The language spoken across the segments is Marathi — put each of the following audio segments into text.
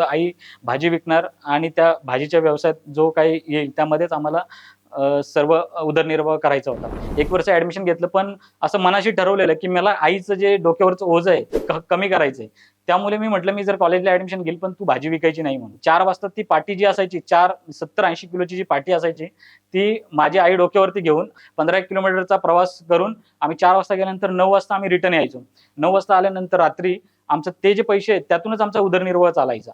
आई भाजी विकणार आणि त्या भाजीच्या व्यवसायात जो काही येईल त्यामध्येच आम्हाला सर्व उदरनिर्वाह करायचा होता. एक वर्ष ऍडमिशन घेतलं पण असं मनाशी ठरवलेलं की मला आईचं जे डोक्यावरचं ओझ आहे कमी करायचंय. त्यामुळे मी म्हटलं मी जर कॉलेजला ऍडमिशन घेईल पण तू भाजी विकायची नाही म्हणून. चार वाजता ती पाटी जी असायची चार सत्तर ऐंशी किलोची जी पाटी असायची ती माझी आई डोक्यावरती घेऊन पंधरा एक किलोमीटरचा प्रवास करून आम्ही चार वाजता गेल्यानंतर नऊ वाजता आम्ही रिटर्न यायचो. नऊ वाजता आल्यानंतर रात्री आमचं ते जे पैसे आहेत त्यातूनच आमचा उदरनिर्वाह चालायचा.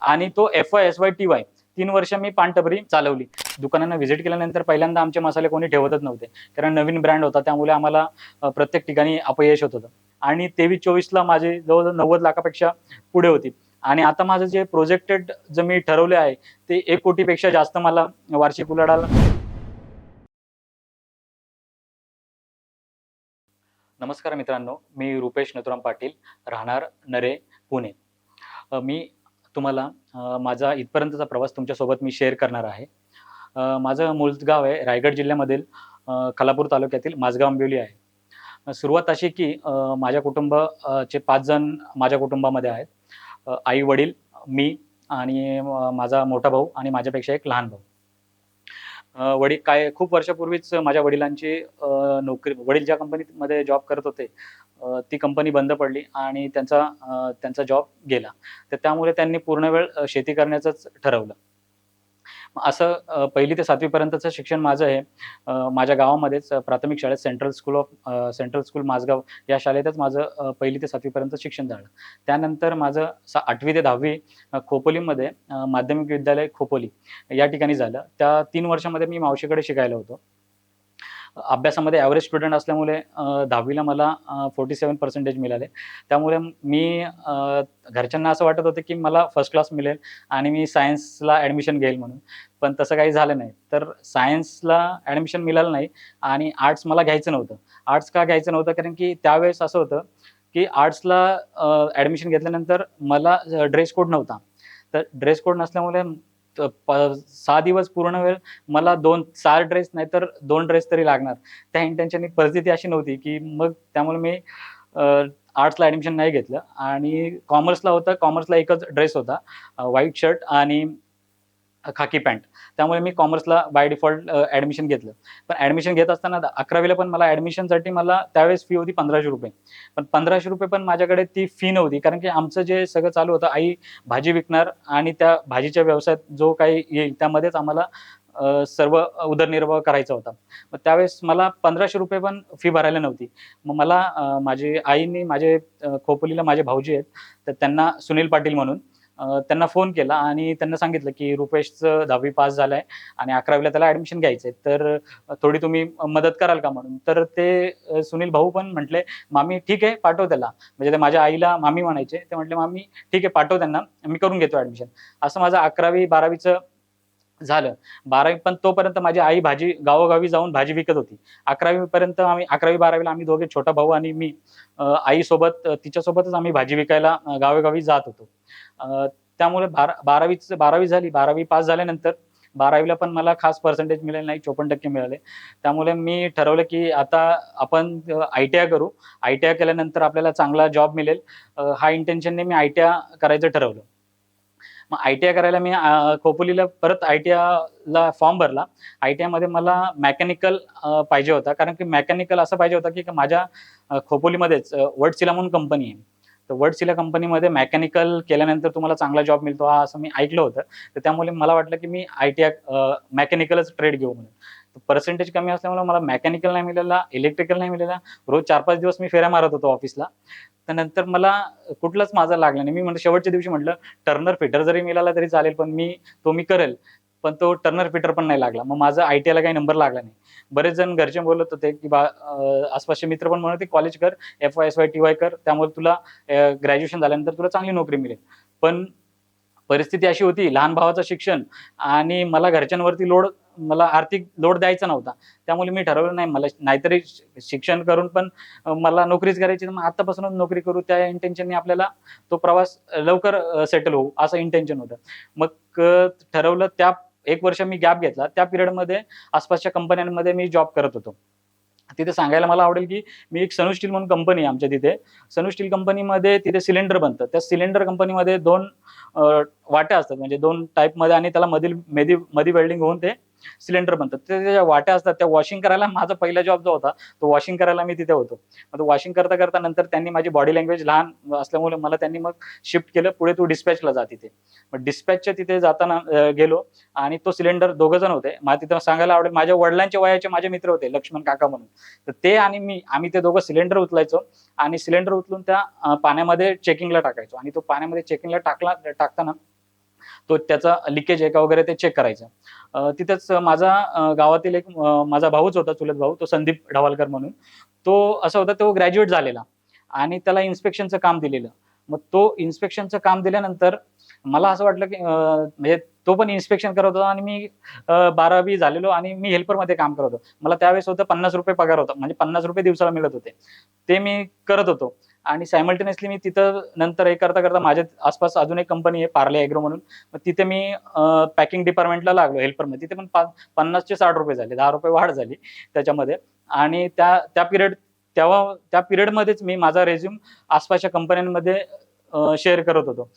आणि तो F Y S Y T Y तीन वर्ष मी पानटबरी चालवली. दुकानांना व्हिजिट केल्यानंतर पहिल्यांदा आमचे मसाले कोणी ठेवतच नव्हते. कारण नवीन ब्रँड होता त्यामुळे आम्हाला प्रत्येक ठिकाणी अपयश होत होतं. आणि तेवीस चोवीसला माझे जवळजवळ नव्वद लाखापेक्षा पुढे होती. आणि आता माझं जे प्रोजेक्टेड जे मी ठरवले आहे ते एक कोटीपेक्षा जास्त मला वार्षिक उलाढाल नमस्कार मित्रांनो मी रुपेश नथुराम पाटील राहणार नरे पुणे. मी तुम्हाला माझा इथपर्यंतचा प्रवास तुमच्यासोबत मी शेअर करणार आहे. माझं मूळ गाव आहे रायगड जिल्ह्यामधील अ, खालापूर तालुक्यातील माझगाव आंबिवली आहे. सुरुवात अशी की माझ्या कुटुंबाचे पाच जण माझ्या कुटुंबामध्ये आहेत. आई वडील मी आणि माझा मोठा भाऊ आणि माझ्यापेक्षा एक लहान भाऊ. वडील काय खूप वर्षापूर्वीच माझ्या वडिलांची नोकरी वडील ज्या कंपनीमध्ये जॉब करत होते ती कंपनी बंद पडली आणि त्यांचा त्यांचा जॉब गेला. तर त्यामुळे त्यांनी पूर्ण वेळ शेती करण्याचंच ठरवलं. असं पहिली ते सातवीपर्यंतचं शिक्षण माझं आहे. माझ्या गावामध्येच प्राथमिक शाळेत central school of central school Mazgaon या शाळेतच माझं पहिली ते सातवीपर्यंत शिक्षण झालं. त्यानंतर माझं सा आठवी ते दहावी खोपोलीमध्ये माध्यमिक विद्यालय खोपोली या ठिकाणी झालं. त्या तीन वर्षामध्ये मी मावशीकडे शिकायला होतो. अभ्यासामध्ये ॲव्हरेज स्टुडंट असल्यामुळे दहावीला मला फोर्टी सेवन पर्सेंटेज मिळाले. त्यामुळे मी घरच्यांना असं वाटत होतं की मला फर्स्ट क्लास मिळेल आणि मी सायन्सला ॲडमिशन घेईल म्हणून. पण तसं काही झालं नाही. तर सायन्सला ॲडमिशन मिळालं नाही आणि आर्ट्स मला घ्यायचं नव्हतं. आर्ट्स का घ्यायचं नव्हतं? कारण की त्यावेळेस असं होतं की आर्ट्सला ॲडमिशन घेतल्यानंतर मला ड्रेस कोड नव्हता. तर ड्रेस कोड नसल्यामुळे सहा दिवस पूर्ण वेळ मला दोन चार ड्रेस नाही तर दोन ड्रेस तरी लागणार. त्या इंटेन्शननी परिस्थिती अशी नव्हती की मग त्यामुळे मी आर्ट्सला ॲडमिशन नाही घेतलं. आणि कॉमर्सला होतं. कॉमर्सला एकच ड्रेस होता व्हाईट शर्ट आणि खाकी पॅन्ट. त्यामुळे मी कॉमर्सला बाय डिफॉल्ट ॲडमिशन घेतलं. पण ॲडमिशन घेत असताना अकरावीला पण मला ॲडमिशनसाठी मला त्यावेळेस फी होती पंधराशे रुपये. पण पंधराशे रुपये पण माझ्याकडे ती फी नव्हती. कारण की आमचं जे सगळं चालू होतं आई भाजी विकणार आणि त्या भाजीच्या व्यवसायात जो काही येईल त्यामध्येच आम्हाला सर्व उदरनिर्वाह करायचा होता. मग त्यावेळेस मला पंधराशे रुपये पण फी भरायला नव्हती. मग मला माझी आईने माझे खोपलीला खोपोलीला माझे भाऊजी आहेत तर त्यांना सुनील पाटील म्हणून त्यांना फोन केला आणि त्यांना सांगितलं की रुपेशचं दहावी पास झालंय आणि अकरावीला त्याला ॲडमिशन घ्यायचं आहे तर थोडी तुम्ही मदत कराल का म्हणून? तर ते सुनील भाऊ पण म्हटले मामी ठीक आहे पाठव त्याला. म्हणजे ते माझ्या आईला मामी म्हणायचे. ते म्हटले मामी ठीक आहे पाठव त्यांना. मी करून घेतो ॲडमिशन असं माझं अकरावी बारावीचं झालं. बारावी पण तोपर्यंत माझी आई भाजी गावोगावी जाऊन भाजी विकत होती. अकरावी पर्यंत आम्ही अकरावी बारावीला आम्ही दोघे छोटा भाऊ आणि मी आईसोबत तिच्यासोबतच आम्ही भाजी विकायला गावोगावी जात होतो. त्यामुळे बारा बारावीच बारावी झाली. बारावी पास झाल्यानंतर बारावीला पण मला खास पर्सेंटेज मिळाले नाही चोपन्न टक्के मिळाले. त्यामुळे मी ठरवलं की आता आपण आय टी आय करू. आय टी आय केल्यानंतर आपल्याला चांगला जॉब मिळेल. हा इंटेन्शनने मी आय टी आय करायचं ठरवलं. मग आय टी आय करायला मी खोपोलीला परत आय टी आयला फॉर्म भरला. आय टी आयमध्ये मला मेकॅनिकल पाहिजे होता. कारण की मेकॅनिकल असं पाहिजे होतं की माझ्या खोपोलीमध्येच अ, वडसिला म्हणून कंपनी आहे. तर वडसिला कंपनीमध्ये मेकॅनिकल केल्यानंतर तुम्हाला चांगला जॉब मिळतो हा असं मी ऐकलं होतं. तर त्यामुळे मला वाटलं की मी आय टी आय मेकॅनिकलच ट्रेड घेऊ म्हणून. पर्सेंटेज कमी असल्यामुळे मला मेकॅनिकल नाही मिळाला इलेक्ट्रिकल नाही मिळाला. रोज चार पाच दिवस मी फेऱ्या मारत होतो ऑफिसला तर नंतर मला कुठलंच माझा लागला नाही. मी म्हटलं शेवटच्या दिवशी म्हटलं टर्नर फिटर जरी मिळाला तरी चालेल पण मी तो मी करेल. पण तो टर्नर फिटर पण नाही लागला. मग माझा आय टी आयला काही नंबर लागला नाही. बरेच जण घरचे बोलत होते की बा आसपासचे मित्र पण म्हणत होते कॉलेज कर F Y S Y T Y कर. त्यामुळे तुला ग्रॅज्युएशन झाल्यानंतर तुला चांगली नोकरी मिळेल. पण परिस्थिती अशी होती लहान भावाचं शिक्षण आणि मला घरच्यांवरती लोड मला आर्थिक लोड द्यायचा नव्हता. त्यामुळे मी ठरवलं नाही मला नाहीतरी शिक्षण करून पण मला नोकरीच करायची. मग आतापासूनच नोकरी करू त्या इंटेन्शनने आपल्याला तो प्रवास लवकर सेटल होऊ असं इंटेन्शन होतं. मग ठरवलं त्या एक वर्ष मी गॅप घेतला. त्या पिरियडमध्ये आसपासच्या कंपन्यांमध्ये मी जॉब करत होतो. तिथे सांगायला मला आवडेल की मी एक सनू स्टील म्हणून कंपनी आहे आमच्या तिथे. सनू स्टील कंपनीमध्ये तिथे सिलेंडर बनतं. त्या सिलेंडर कंपनीमध्ये दोन वाट्या असतात. म्हणजे दोन टाईपमध्ये आणि त्याला मधील मेदी मधी वेल्डिंग होऊन ते सिलेंडर बनतात. ते ज्या वाट्या असतात त्या वॉशिंग करायला माझा पहिला जॉब जो होता तो वॉशिंग करायला मी तिथे होतो. मग वॉशिंग करता करता नंतर त्यांनी माझी बॉडी लँग्वेज लहान असल्यामुळे मला त्यांनी मग शिफ्ट केलं पुढे तू डिस्पॅचला जा तिथे. मग डिस्पॅचच्या तिथे जाताना गेलो आणि तो सिलेंडर दोघं जण होते. मला तिथं सांगायला आवडेल माझ्या वडिलांच्या वयाचे माझे मित्र होते लक्ष्मण काका म्हणून. तर ते आणि मी आम्ही ते दोघं सिलेंडर उचलायचो आणि सिलेंडर उचलून त्या पाण्यामध्ये चेकिंगला टाकायचो. आणि तो पाण्यामध्ये चेकिंगला टाकला टाकताना तो त्याचा लिकेज आहे का वगैरे ते चेक करायचं. तिथेच माझा गावातील एक माझा भाऊच होता चुलत भाऊ तो संदीप ढवालकर म्हणून. तो असं होता तो ग्रॅज्युएट झालेला आणि त्याला इन्स्पेक्शनचं काम दिलेलं. मग तो इन्स्पेक्शनचं काम दिल्यानंतर मला असं वाटलं की म्हणजे तो पण इन्स्पेक्शन करत होता आणि मी बारावी झालेलो आणि मी हेल्परमध्ये काम करत होतो. मला त्यावेळेस होतं पन्नास रुपये पगार होता. म्हणजे पन्नास रुपये दिवसाला मिळत होते. ते मी करत होतो. आणि सायमल्टेनियसली मी तिथं नंतर हे करता करता माझ्या आसपास अजून एक कंपनी आहे पार्ले ॲग्रो म्हणून. मग तिथे मी पॅकिंग डिपार्टमेंटला लागलो हेल्परमध्ये तिथे पण पा पन्नासचे साठ रुपये झाले दहा रुपये वाढ झाली त्याच्यामध्ये. आणि त्या त्या पिरियड तेव्हा त्या पिरियडमध्येच मी माझा रेझ्युम आसपासच्या कंपन्यांमध्ये शेअर करत होतो.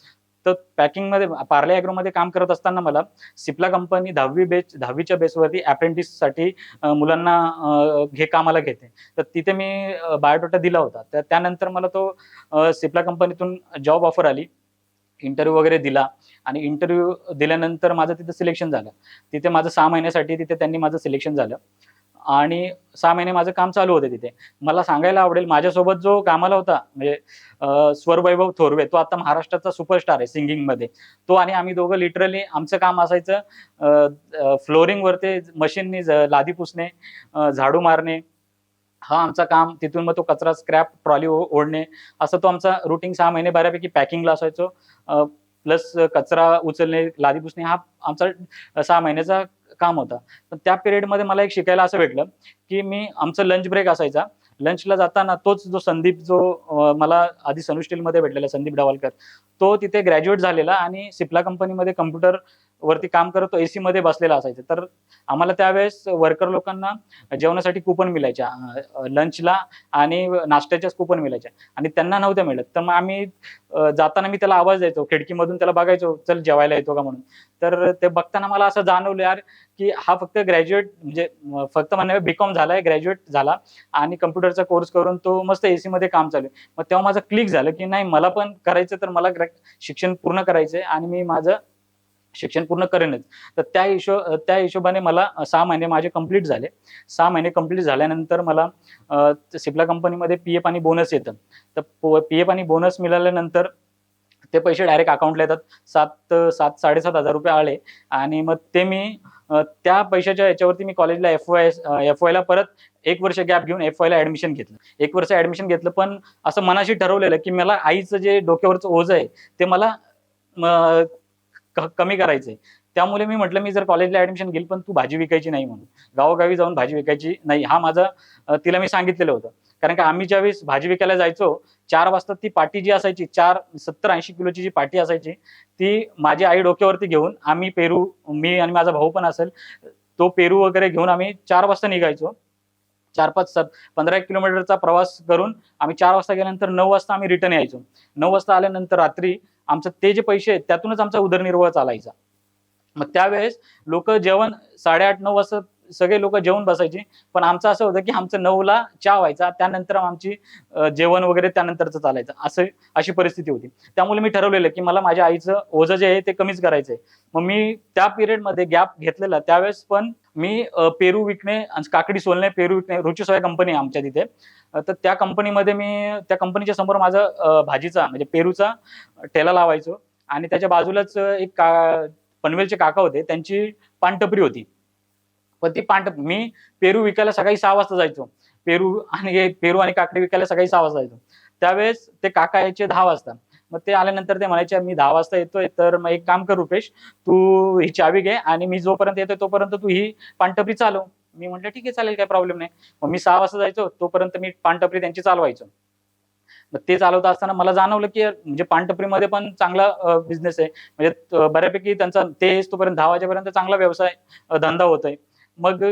तर पॅकिंगमध्ये पार्ले ॲग्रोमध्ये काम करत असताना मला सिप्ला कंपनी दहावी बेच दहावीच्या बेसवरती अप्रेंटिससाठी मुलांना घे कामाला घेते. तर तिथे मी बायोडाटा दिला होता. तर त्यानंतर मला तो सिप्ला कंपनीतून जॉब ऑफर आली. इंटरव्ह्यू वगैरे दिला. आणि इंटरव्ह्यू दिल्यानंतर माझं तिथं सिलेक्शन झालं. तिथे माझं सहा महिन्यासाठी तिथे त्यांनी माझं सिलेक्शन झालं. आणि सहा महिने माझं काम चालू होते तिथे. मला सांगायला आवडेल माझ्यासोबत जो कामाला होता म्हणजे स्वरवैभव थोरवे तो आता महाराष्ट्राचा सुपरस्टार आहे सिंगिंगमध्ये तो आणि आम्ही दोघं लिटरली आमचं काम असायचं फ्लोरिंगवरती मशीननी लादी पुसणे झाडू मारणे. हा आमचा काम तिथून मग तो कचरा स्क्रॅप ट्रॉली ओढणे. असं तो आमचा रुटीन सहा महिने बऱ्यापैकी पॅकिंगला असायचो. प्लस कचरा उचलणे लादी पुसणे हा आमचा सहा महिन्याचा काम होता. पण त्या पिरियडमध्ये मला एक शिकायला असं भेटलं की मी आमचं लंच ब्रेक असायचा. लंचला जाताना तोच जो संदीप जो मला आधी सनुस्टीलमध्ये भेटलेला संदीप डवालकर तो तिथे ग्रॅज्युएट झालेला आणि सिप्ला कंपनीमध्ये कम्प्युटर वरती काम करत तो एसी मध्ये बसलेला असायचा. तर आम्हाला त्यावेळेस वर्कर लोकांना जेवणासाठी कुपन मिळायच्या. लंचला आणि नाश्त्याच्याच कुपन मिळायच्या. आणि त्यांना नव्हत्या मिळत. तर मग आम्ही जाताना मी त्याला आवाज द्यायचो. खिडकीमधून त्याला बघायचो चल जेवायला येतो का? म्हणून. तर ते बघताना मला असं जाणवलं यार की हा फक्त ग्रॅज्युएट म्हणजे फक्त म्हणणे बीकॉम झालाय ग्रॅज्युएट झाला आणि कम्प्युटरचा कोर्स करून तो मस्त एसी मध्ये काम चालू आहे. मग तेव्हा माझं क्लिक झालं की नाही मला पण करायचं तर मला ग्रॅ- शिक्षण पूर्ण करायचंय आणि मी माझं शिक्षण पूर्ण करेनच. तर त्या हिशो त्या हिशोबाने मला सहा महिने माझे कंप्लीट झाले. सहा महिने कंप्लीट झाल्यानंतर मला सिप्ला कंपनीमध्ये पी एफ आणि बोनस येतं. तर पी एफ आणि बोनस मिळाल्यानंतर ते पैसे डायरेक्ट अकाउंटला येतात. सात सात साडेसात हजार रुपये आले. आणि मग ते मी त्या पैशाच्या याच्यावरती मी कॉलेजला एफ वाय एफ वायला परत एक वर्ष गॅप घेऊन एफ वायला ऍडमिशन घेतलं. एक वर्ष ऍडमिशन घेतलं पण असं मनाशी ठरवलेलं की मला आईचं जे डोक्यावरचं ओझं आहे ते मला कमी करायचंय. त्यामुळे मी म्हटलं मी जर कॉलेजला ऍडमिशन घेईल पण तू भाजी विकायची नाही म्हणून. गावोगावी जाऊन भाजी विकायची नाही. हा माझा तिला मी सांगितलेलं होतं. कारण का आम्ही ज्यावेळेस भाजी विकायला जायचो चार वाजता ती पाटी जी असायची चार सत्तर ऐंशी किलोची जी पाटी असायची ती माझी आई डोक्यावरती घेऊन आम्ही पेरू मी आणि माझा भाऊ पण असेल तो पेरू वगैरे घेऊन आम्ही चार वाजता निघायचो. चार पाच सात पंधरा एक किलोमीटरचा प्रवास करून आम्ही चार वाजता गेल्यानंतर नऊ वाजता आम्ही रिटर्न यायचो. नऊ वाजता आल्यानंतर रात्री आमचं ते जे पैसे आहेत त्यातूनच आमचा उदरनिर्वाह चालायचा. मग त्यावेळेस लोक जेवण साडेआठ नऊ वाजता सगळे लोक जेवण बसायचे. पण आमचं असं होतं की आमचं नऊला चहा व्हायचा त्यानंतर आमची जेवण वगैरे त्यानंतरचं चालायचं. असं अशी परिस्थिती होती. त्यामुळे मी ठरवलेलं की मला माझ्या आईचं ओझं जे आहे ते कमीच करायचं आहे मग मी त्या पिरियडमध्ये गॅप घेतलेला. त्यावेळेस पण मी पेरू विकणे आणि काकडी सोलणे पेरू विकणे रुचीसोया कंपनी आहे आमच्या तिथे. तर त्या कंपनीमध्ये मी त्या कंपनीच्या समोर माझं भाजीचा म्हणजे पेरूचा ठेला लावायचो आणि त्याच्या बाजूलाच एक का पनवेलचे काका होते त्यांची पानटपरी होती. पण ती पान मी पेरू विकायला सकाळी सहा वाजता जायचो. पेरू आणि हे पेरू आणि काकडी विकायला सकाळी सहा वाजता जायचो. त्यावेळेस ते काका यायचे दहा वाजता. मग ते आल्यानंतर ते म्हणायचे मी दहा वाजता येतोय तर मग एक काम कर रुपेश तू ही चावी घे आणि मी जोपर्यंत येतोय तोपर्यंत तू ही पानटपरी चालव. मी म्हटलं ठीक आहे चालेल काही प्रॉब्लेम नाही. मग मी सहा वाजता जायचो तोपर्यंत मी पानटपरी त्यांची चालवायचो. मग ते चालवत असताना मला जाणवलं की म्हणजे पानटपरीमध्ये पण चांगला बिझनेस आहे. म्हणजे बऱ्यापैकी त्यांचा ते तोपर्यंत दहा वाजेपर्यंत चांगला व्यवसाय धंदा होतोय. मग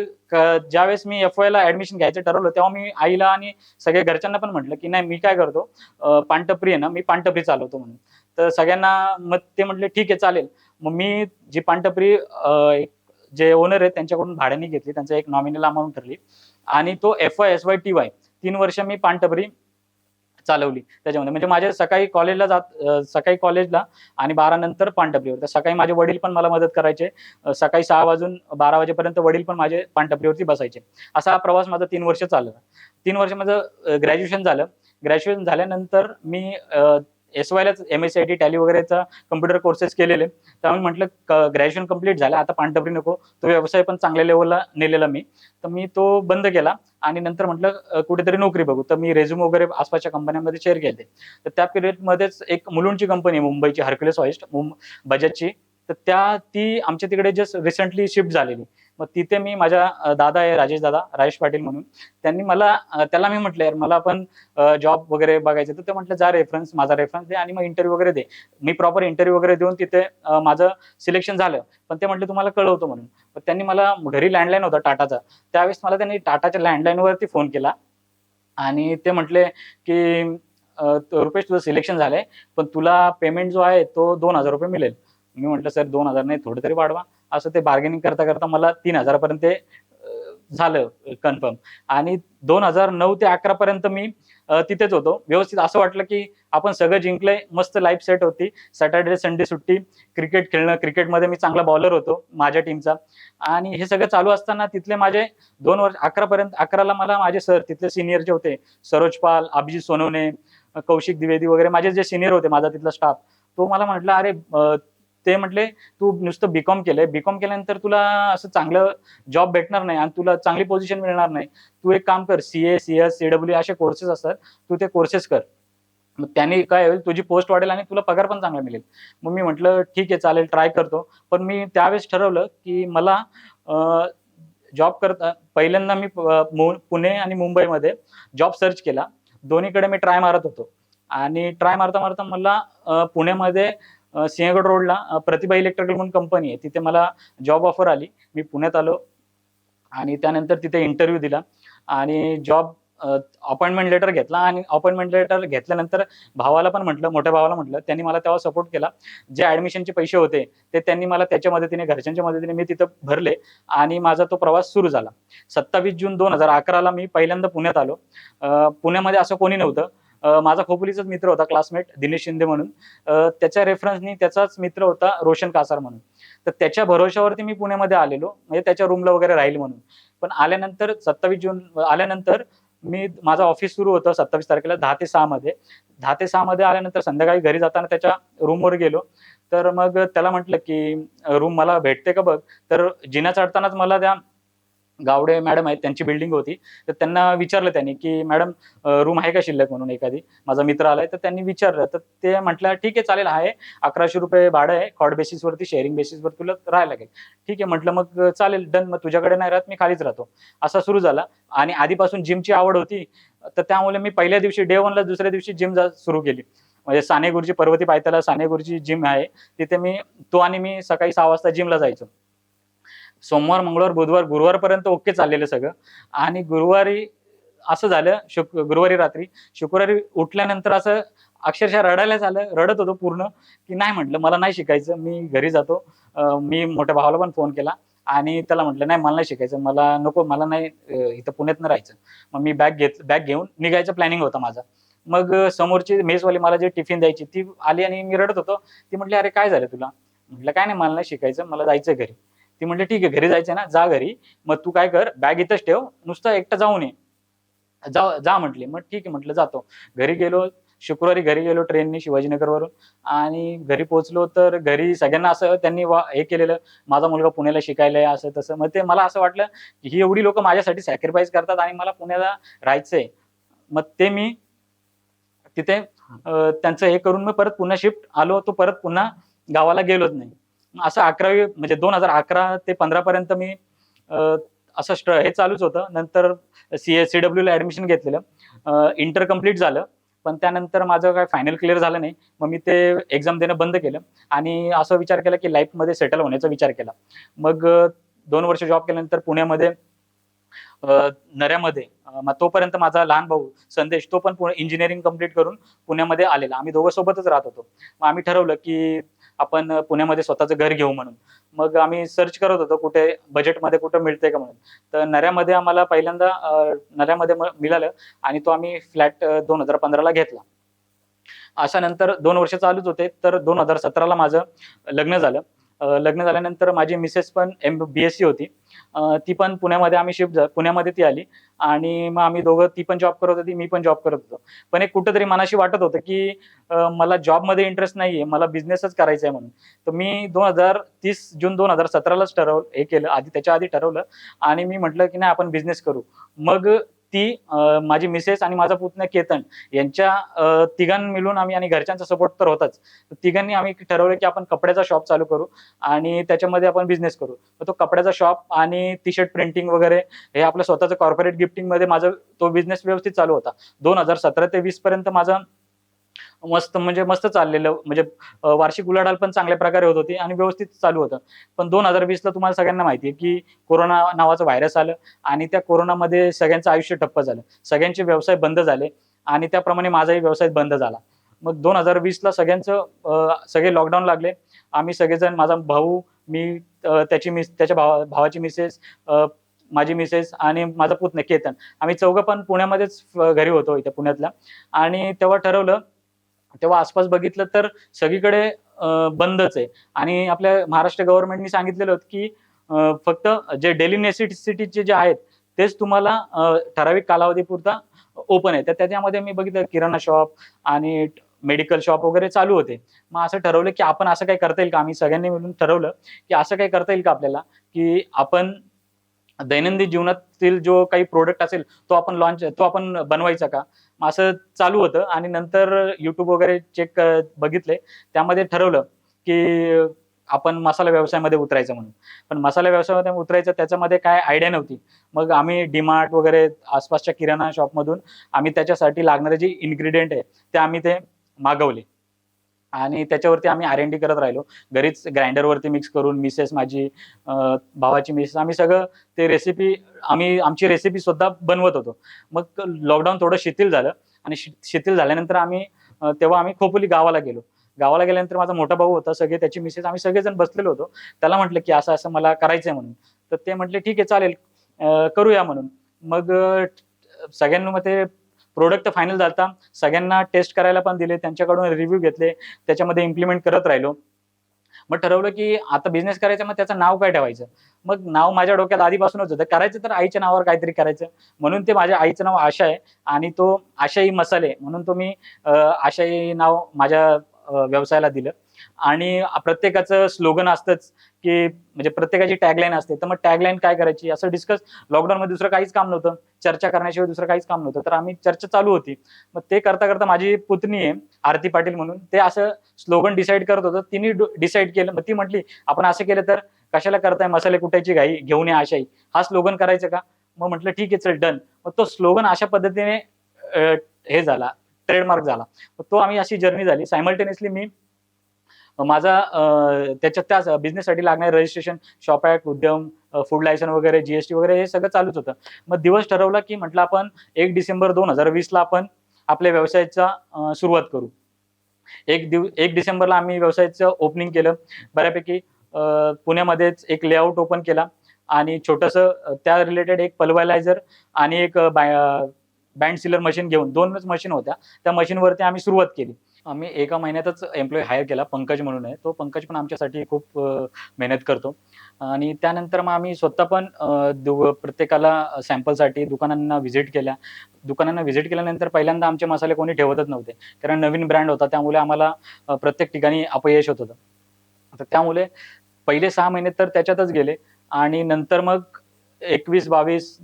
ज्यावेळेस मी एफ ला ऍडमिशन घ्यायचं ठरवलं तेव्हा मी आईला आणि सगळ्या घरच्यांना पण म्हटलं की नाही मी काय करतो अं, पानटपरी आहे ना मी पानटपरी चालवतो म्हणून. तर सगळ्यांना मग ते म्हटले ठीक आहे चालेल. मग मी जी पानटपरी एक जे ओनर आहेत त्यांच्याकडून भाड्याने घेतली त्यांचा एक नॉमिनल अमाऊंट ठरली. आणि तो F Y S Y T Y तीन वर्ष मी पानटपरी चालवली. त्याच्यामध्ये. म्हणजे माझ्या सकाळी कॉलेजला जात सकाळी कॉलेजला आणि बारा नंतर पानटपरीवर. तर सकाळी माझे वडील पण मला मदत करायचे. सकाळी सहा वाजून बारा वाजेपर्यंत वडील पण माझे पानटपरीवरती बसायचे. असा हा प्रवास माझा तीन वर्ष चालला. तीन वर्ष माझं ग्रॅज्युएशन झालं. ग्रॅज्युएशन झाल्यानंतर मी S वायलाच M S C I T Tally वगैरेचा कम्प्युटर कोर्सेस केलेले. त्यामुळे म्हटलं ग्रॅज्युएशन कंप्लीट झालं. आता पाणटपरी नको. तो व्यवसाय पण चांगल्या लेवलला नेलेला मी. तर मी तो बंद केला. आणि नंतर म्हटलं कुठेतरी नोकरी बघू. तर मी रेझ्युम वगैरे आसपासच्या कंपन्यांमध्ये शेअर केले. तर त्या पिरियडमध्येच एक मुलुंडची कंपनी मुंबईची हर्क्युलस हॉइस्ट बजाजची. तर त्या ती आमच्या तिकडे जस्ट रिसेंटली शिफ्ट झालेली. मग तिथे मी माझ्या दादा आहे राजेश दादा राजेश पाटील म्हणून. त्यांनी मला त्याला मी म्हटलं यार मला पण जॉब वगैरे बघायचे तर ते म्हटलं जा रेफरन्स माझा रेफरन्स दे आणि मग इंटरव्ह्यू वगैरे दे. मी प्रॉपर इंटरव्ह्यू वगैरे देऊन तिथे माझं सिलेक्शन झालं. पण ते म्हटलं तुम्हाला कळवतो म्हणून. पण त्यांनी मला घरी लँडलाईन होता टाटाचा. त्यावेळेस मला त्यांनी टाटाच्या लँडलाईनवरती फोन केला. आणि ते म्हटले की रुपेश तुझं सिलेक्शन झालंय पण तुला पेमेंट जो आहे तो दोन हजार रुपये मिळेल. मी म्हटलं सर दोन हजार नाही थोडं तरी वाढवा. असं ते बार्गेनिंग करता करता मला तीन हजारापर्यंत ते झालं कन्फर्म आणि दोन हजार नऊ ते अकरा पर्यंत मी तिथेच होतो. व्यवस्थित असं वाटलं की आपण सगळं जिंकलंय मस्त लाईफ सेट होती. सॅटर्डे संडे सुट्टी क्रिकेट खेळणं क्रिकेटमध्ये मी चांगला बॉलर होतो माझ्या टीमचा आणि हे सगळं चालू असताना तिथले माझे दोन वर्ष अकरा पर्यंत अकराला मला माझे सर तिथले सिनियर जे होते सरोज पाल अभिजित सोनवणे कौशिक द्विवेदी वगैरे माझे जे सिनियर होते माझा तिथला स्टाफ तो मला म्हटलं अरे ते म्हटले तू नुसतं बीकॉम केलंय. बीकॉम केल्यानंतर तुला असं चांगलं जॉब भेटणार नाही आणि तुला चांगली पोझिशन मिळणार नाही. तू एक काम कर C A C S CW असे कोर्सेस असतात. तू ते कोर्सेस कर. मग त्यांनी काय होईल तुझी पोस्ट वाढेल आणि तुला पगार पण चांगला मिळेल. मग मी म्हटलं ठीक आहे चालेल ट्राय करतो. पण मी त्यावेळेस ठरवलं की मला जॉब करता पहिल्यांदा मी पुणे आणि मुंबईमध्ये जॉब सर्च केला. दोन्हीकडे मी ट्राय मारत होतो. आणि ट्राय मारता मारता मला पुण्यामध्ये सिंहगड रोडला प्रतिभा इलेक्ट्रिकल म्हणून कंपनी आहे. तिथे मला जॉब ऑफर आली. मी पुण्यात आलो. आणि त्यानंतर तिथे इंटरव्ह्यू दिला. आणि जॉब अपॉइंटमेंट लेटर घेतला. आणि अपॉइंटमेंट लेटर घेतल्यानंतर भावाला पण म्हटलं मोठ्या भावाला म्हटलं. त्यांनी मला तेव्हा सपोर्ट केला. जे ऍडमिशनचे पैसे होते ते त्यांनी मला त्याच्या मदतीने घरच्यांच्या मदतीने मी तिथं भरले. आणि माझा तो प्रवास सुरू झाला. सत्तावीस जून दोन हजार अकराला मी पहिल्यांदा पुण्यात आलो. पुण्यामध्ये असं कोणी नव्हतं. माझा खोपोलीचाच मित्र होता क्लासमेट दिनेश शिंदे म्हणून. त्याच्या रेफरन्सनी त्याचाच मित्र होता रोशन कासार म्हणून. तर त्याच्या भरोशावरती मी पुण्यामध्ये आलेलो म्हणजे त्याच्या रूमला वगैरे राहील म्हणून. पण आल्यानंतर सत्तावीस जून आल्यानंतर मी माझं ऑफिस सुरू होतं सत्तावीस तारखेला दहा ते सहा मध्ये. दहा ते सहा मध्ये आल्यानंतर संध्याकाळी घरी जाताना त्याच्या रूमवर गेलो. तर मग त्याला म्हटलं की रूम मला भेटते का बघ? तर जिना चढतानाच मला त्या गावडे मॅडम आहेत त्यांची बिल्डिंग होती. तर त्यांना विचारलं त्यांनी की मॅडम रूम आहे का शिल्लक म्हणून एखादी? माझा मित्र आलाय. तर त्यांनी विचारलं. तर ते म्हटलं ठीक आहे चालेल आहे. अकराशे रुपये भाडं आहे. कॉड बेसिसवरती शेअरिंग बेसिसवर तुला राहायला लागेल. ठीक आहे. म्हटलं मग चालेल डन मग तुझ्याकडे नाही राहत मी खालीच राहतो. असा सुरू झाला. आणि आधीपासून जिमची आवड होती. तर त्यामुळे मी पहिल्या दिवशी डे वनला दुसऱ्या दिवशी जिम सुरू केली. म्हणजे साने गुरुजी पर्वती पायथ्याला साने गुरुजी जिम आहे. तिथे मी तो आणि मी सकाळी सहा वाजता जिमला जायचो. सोमवार मंगळवार बुधवार गुरुवारपर्यंत ओके चाललेलं सगळं. आणि गुरुवारी असं झालं शुक गुरुवारी रात्री शुक्रवारी उठल्यानंतर असं अक्षरशः रडायला झालं रडत होतो पूर्ण की नाही म्हटलं मला नाही शिकायचं मी घरी जातो. मी मोठ्या भावाला पण फोन केला आणि त्याला म्हटलं नाही मला नाही शिकायचं मला नको मला नाही इथं पुण्यात न राहायचं. मग मी बॅग घेत बॅग घेऊन निघायचं प्लॅनिंग होता माझा. मग समोरची मेसवाली मला जे टिफिन द्यायची ती आली आणि मी रडत होतो. ती म्हटली अरे काय झालं तुला? म्हटलं काय नाही मला नाही शिकायचं मला जायचं घरी. ती म्हटली ठीक आहे घरी जायचं ना जा घरी. मग तू काय कर बॅग इथंच ठेव नुसतं एकटं जाऊन ये. जा जा म्हटले. मग ठीक आहे म्हटलं जातो. घरी गेलो शुक्रवारी घरी गेलो ट्रेनने शिवाजीनगरवरून. आणि घरी पोहोचलो तर घरी सगळ्यांना असं त्यांनी हे केलेलं माझा मुलगा पुण्याला शिकायला आहे असं तसं. मग ते मला असं वाटलं की ही एवढी लोक माझ्यासाठी सॅक्रिफाईस करतात आणि मला पुण्याला राहायचंय. मग ते मी तिथे त्यांचं हे करून मी परत पुन्हा शिफ्ट आलो तो परत पुन्हा गावाला गेलोच नाही. असं अकरावी म्हणजे दोन हजार अकरा ते पंधरा पर्यंत मी असं स्ट्र हे चालूच होतं. नंतर सी एस सी डब्ल्यूला ऍडमिशन घेतलेलं इंटर कंप्लीट झालं. पण त्यानंतर माझं काय फायनल क्लिअर झालं नाही. मग मी ते एक्झाम देणं बंद केलं. आणि असं विचार केला की लाईफमध्ये सेटल होण्याचा विचार केला. मग दोन वर्ष जॉब केल्यानंतर पुण्यामध्ये नऱ्यामध्ये मग तोपर्यंत माझा लहान भाऊ संदेश तो पण इंजिनिअरिंग कंप्लीट करून पुण्यामध्ये आलेला. आम्ही दोघं सोबतच राहत होतो. मग आम्ही ठरवलं की आपण पुण्यामध्ये स्वतःचं घर घेऊ म्हणून. मग आम्ही सर्च करत होतो कुठे बजेटमध्ये कुठं मिळतंय का म्हणून. तर नऱ्यामध्ये आम्हाला पहिल्यांदा नऱ्यामध्ये मिळालं आणि तो आम्ही फ्लॅट दोन हजार पंधराला घेतला. अशा नंतर दोन वर्ष चालूच होते तर दोन हजार सतराला माझं लग्न झालं. लग्न झाल्यानंतर माझी मिसेस पण एम बी एस सी होती. ती पण पुण्यामध्ये आम्ही शिफ्ट पुण्यामध्ये ती आली. आणि मग आम्ही दोघं ती पण जॉब करत होती मी पण जॉब करत होतो. पण एक कुठंतरी मनाशी वाटत होतं की मला जॉबमध्ये इंटरेस्ट नाहीये मला बिझनेसच करायचा आहे म्हणून. तर मी दोन हजार तीस जून दोन हजार सतरालाच ठरवलं हे केलं. आधी त्याच्या आधी ठरवलं. आणि मी म्हटलं की नाही आपण बिझनेस करू. मग ती माझी मिसेस आणि माझा पुतण्या केतन यांच्या तिघां मिळून आम्ही आणि घरच्यांचा सपोर्ट तर होताच. तर तिघांनी आम्ही ठरवलं की आपण कपड्याचा शॉप चालू करू आणि त्याच्यामध्ये आपण बिझनेस करू. तर तो कपड्याचा शॉप आणि टी शर्ट प्रिंटिंग वगैरे हे आपलं स्वतःचं कॉर्पोरेट गिफ्टिंगमध्ये माझा माझं तो बिझनेस व्यवस्थित चालू होता. दोन हजार सतरा ते वीस पर्यंत माझा मस्त म्हणजे मस्त चाललेलं. म्हणजे वार्षिक उलाढाल पण चांगल्या प्रकारे होत होती आणि व्यवस्थित चालू होतं. पण दोन हजार वीसला तुम्हाला सगळ्यांना माहिती आहे की कोरोना नावाचं व्हायरस आलं आणि त्या कोरोनामध्ये सगळ्यांचं आयुष्य ठप्प झालं. सगळ्यांचे व्यवसाय बंद झाले आणि त्याप्रमाणे माझाही व्यवसाय बंद झाला. मग दोन हजार वीसला सगळ्यांचं सगळे लॉकडाऊन लागले. आम्ही सगळेजण माझा भाऊ मी त्याची मिस त्याच्या भावा भावाची मिसेस माझी मिसेस आणि माझा पुतणे केतन. आम्ही चौघं पण पुण्यामध्येच घरी होतो इथे पुण्यातल्या. आणि तेव्हा ठरवलं तेव्हा आसपास बघितलं तर सगळीकडे बंदच आहे. आणि आपल्या महाराष्ट्र गव्हर्नमेंटनी सांगितलेलं होतं की फक्त जे डेली नेसेसिटीचे जे आहेत तेच तुम्हाला ठराविक कालावधीपुरता ओपन आहे. तर त्याच्यामध्ये मी बघितलं किराणा शॉप आणि मेडिकल शॉप वगैरे चालू होते. मग असं ठरवलं की आपण असं काही करता येईल का? आम्ही सगळ्यांनी मिळून ठरवलं की असं काही करता येईल का आपल्याला? की आपण दैनंदिन जीवनातील जो काही प्रोडक्ट असेल तो आपण लॉन्च तो आपण बनवायचा का? मग असं चालू होतं आणि नंतर युट्यूब वगैरे चेक बघितले. त्यामध्ये ठरवलं की आपण मसाला व्यवसायामध्ये उतरायचं म्हणून. पण मसाला व्यवसायामध्ये उतरायचं त्याच्यामध्ये काय आयडिया नव्हती. मग आम्ही डीमार्ट वगैरे आसपासच्या किराणा शॉपमधून आम्ही त्याच्यासाठी लागणारे जे इन्ग्रेडियंट आहे ते आम्ही ते मागवले. आणि त्याच्यावरती आम्ही आर एन डी करत राहिलो. घरीच ग्राइंडरवरती मिक्स करून मिसेस माझी भावाची मिसेस आम्ही सगळं ते रेसिपी आम्ही आमची रेसिपी सुद्धा बनवत होतो. मग लॉकडाऊन थोडं शिथिल झालं आणि शि- शिथिल झाल्यानंतर आम्ही तेव्हा आम्ही खोपोली गावाला गेलो. गावाला गेल्यानंतर माझा मोठा भाऊ होता सगळे त्याची मिसेस आम्ही सगळेजण बसलेलो होतो. त्याला म्हटलं की असं असं मला करायचंय म्हणून. तर ते म्हटले ठीक आहे चालेल करूया म्हणून. मग अं, सगळ्यांमध्ये प्रोडक्ट फायनल झाला सगळ्यांना टेस्ट करायला पण दिले त्यांच्याकडून रिव्ह्यू घेतले त्याच्यामध्ये इम्प्लिमेंट करत राहिलो. मग ठरवलं की आता बिझनेस करायचं मग त्याचं नाव काय ठेवायचं? मग नाव माझ्या डोक्यात आधीपासूनच होतं. करायचं तर आईच्या नावावर काहीतरी करायचं. म्हणून ते माझ्या आईचं नाव आशा आहे आणि तो आशाई मसाले म्हणून तो मी आशाई नाव माझ्या व्यवसायाला दिलं. आणि प्रत्येकाचं स्लोगन असतंच की म्हणजे प्रत्येकाची टॅगलाईन असते. तर मग टॅगलाईन काय करायची? असं डिस्कस लॉकडाऊनमध्ये दुसरं काहीच काम नव्हतं. चर्चा करण्याशिवाय दुसरं काहीच काम नव्हतं. तर आम्ही चर्चा चालू होती. मग ते करता करता माझी पुतणी आहे आरती पाटील म्हणून ते असं स्लोगन डिसाईड करत होतं. तिने डिसाईड केलं. मग ती म्हटली आपण असं केलं तर कशाला करताय? मसाले कुटायची घाई? घेऊन या आशाई हा स्लोगन करायचं का? मग म्हटलं ठीक आहे चल डन मग तो स्लोगन अशा पद्धतीने हे झाला ट्रेडमार्क झाला. तो आम्ही अशी जर्नी झाली. सायमल्टेनियसली मी माझा त्याच्यात त्या बिझनेससाठी लागणारे registration shop act Udyam food license वगैरे जीएसटी वगैरे हे सगळं चालूच होतं. मग दिवस ठरवला की म्हटलं आपण एक डिसेंबर दोन हजार वीसला आपण आपल्या व्यवसायाचा सुरुवात करू. एक दिव एक डिसेंबरला आम्ही व्यवसायाचं ओपनिंग केलं. बऱ्यापैकी पुण्यामध्येच एक लेआउट ओपन केला. आणि छोटंसं त्या रिलेटेड एक पल्वायलायझर आणि एक बँड सिलर मशीन घेऊन दोनच मशीन होत्या. त्या मशीनवरती आम्ही सुरुवात केली. आम्ही एका महिन्यातच एम्प्लॉई हायर केला पंकज म्हणून आहे. तो पंकज पण आमच्यासाठी खूप मेहनत करतो. आणि त्यानंतर मग आम्ही स्वतः पण दु- प्रत्येकाला सॅम्पलसाठी दुकानांना व्हिजिट केल्या. दुकानांना व्हिजिट केल्यानंतर पहिल्यांदा आमचे मसाले कोणी ठेवतच नव्हते. कारण नवीन ब्रँड होता त्यामुळे आम्हाला प्रत्येक ठिकाणी अपयश होत होतं. तर त्यामुळे पहिले सहा महिने तर त्याच्यातच गेले. आणि नंतर मग एकवीस बावीस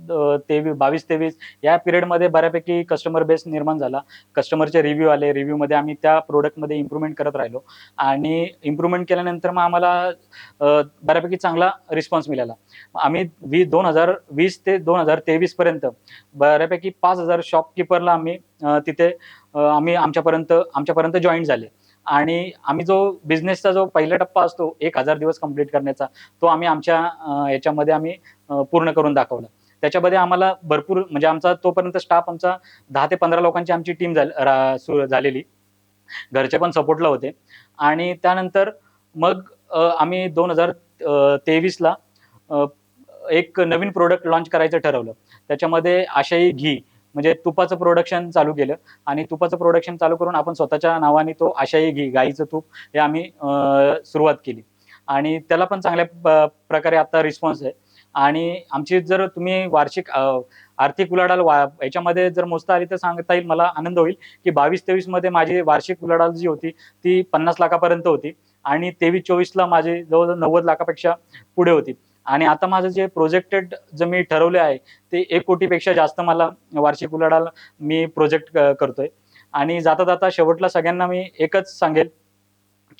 तेवीस बावीस तेवीस या पिरियडमध्ये बऱ्यापैकी कस्टमर बेस निर्माण झाला. कस्टमरचे रिव्ह्यू आले. रिव्ह्यूमध्ये आम्ही त्या प्रोडक्टमध्ये इम्प्रूव्हमेंट करत राहिलो. आणि इम्प्रूव्हमेंट केल्यानंतर मग आम्हाला बऱ्यापैकी चांगला रिस्पॉन्स मिळाला. आम्ही वी दोन हजार वीस ते दोन हजार तेवीस पर्यंत बऱ्यापैकी पाच हजार शॉपकीपरला आम्ही तिथे आम्ही आमच्यापर्यंत आमच्यापर्यंत जॉईन झाले. आणि आम्ही जो बिझनेसचा जो पहिला टप्पा असतो एक हजार दिवस कंप्लीट करण्याचा तो आम्ही आमच्या याच्यामध्ये आम्ही पूर्ण करून दाखवलं. त्याच्यामध्ये आम्हाला भरपूर म्हणजे आमचा तोपर्यंत स्टाफ आमचा दहा ते पंधरा लोकांची आमची टीम झालेली. घरचे पण सपोर्टला होते. आणि त्यानंतर मग आम्ही दोन हजार तेवीसला एक नवीन प्रोडक्ट लॉन्च करायचं ठरवलं. त्याच्यामध्ये आशाई घी म्हणजे तुपाचं प्रोडक्शन चालू केलं. आणि तुपाचं प्रोडक्शन चालू करून आपण स्वतःच्या नावाने तो आशाई घी गाईचं तूप हे आम्ही सुरुवात केली. आणि त्याला पण चांगल्या प- प्रकारे आता रिस्पॉन्स आहे. आणि आमची जर तुम्ही वार्षिक आर्थिक उलाढाल वा याच्यामध्ये जर मोजता आली तर सांगता येईल मला आनंद होईल की बावीस तेवीसमध्ये माझी वार्षिक उलाढाल जी होती ती पन्नास लाखापर्यंत होती आणि तेवीस चोवीसला माझी जवळजवळ नव्वद लाखापेक्षा पुढे होती. आणि आता माझं जे प्रोजेक्टेड जे मी ठरवले आहे ते एक कोटीपेक्षा जास्त मला वार्षिक उलाढाल मी प्रोजेक्ट करतोय. आणि जाता जाता शेवटला सगळ्यांना मी एकच सांगेल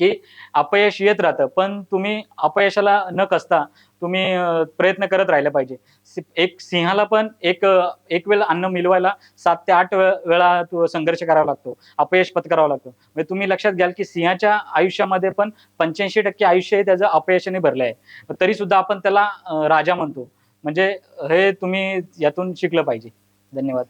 की अपयश येत राहतं पण तुम्ही अपयशाला न कसता तुम्ही प्रयत्न करत राहिले पाहिजे. एक सिंहाला पण एक एक वेळ अन्न मिळवायला सात ते आठ वेळा संघर्ष करावा लागतो अपयश पत्करावा लागतो. म्हणजे तुम्ही लक्षात घ्याल की सिंहाच्या आयुष्यामध्ये पण पंच्याऐंशी टक्के आयुष्य हे त्याचं अपयशाने भरलं आहे. तरी सुद्धा आपण त्याला राजा म्हणतो. म्हणजे हे तुम्ही यातून शिकलं पाहिजे. धन्यवाद.